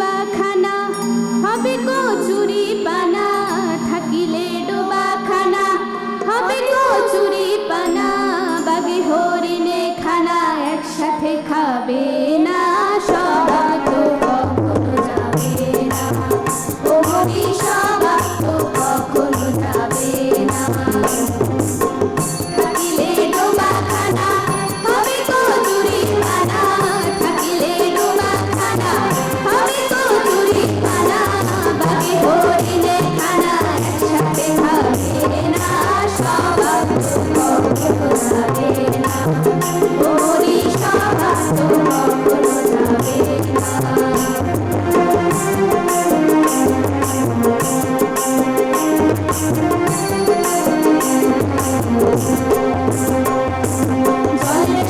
บาคัน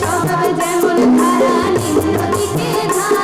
সবাই যেমন ধারা নিম্ন দিকে ধারা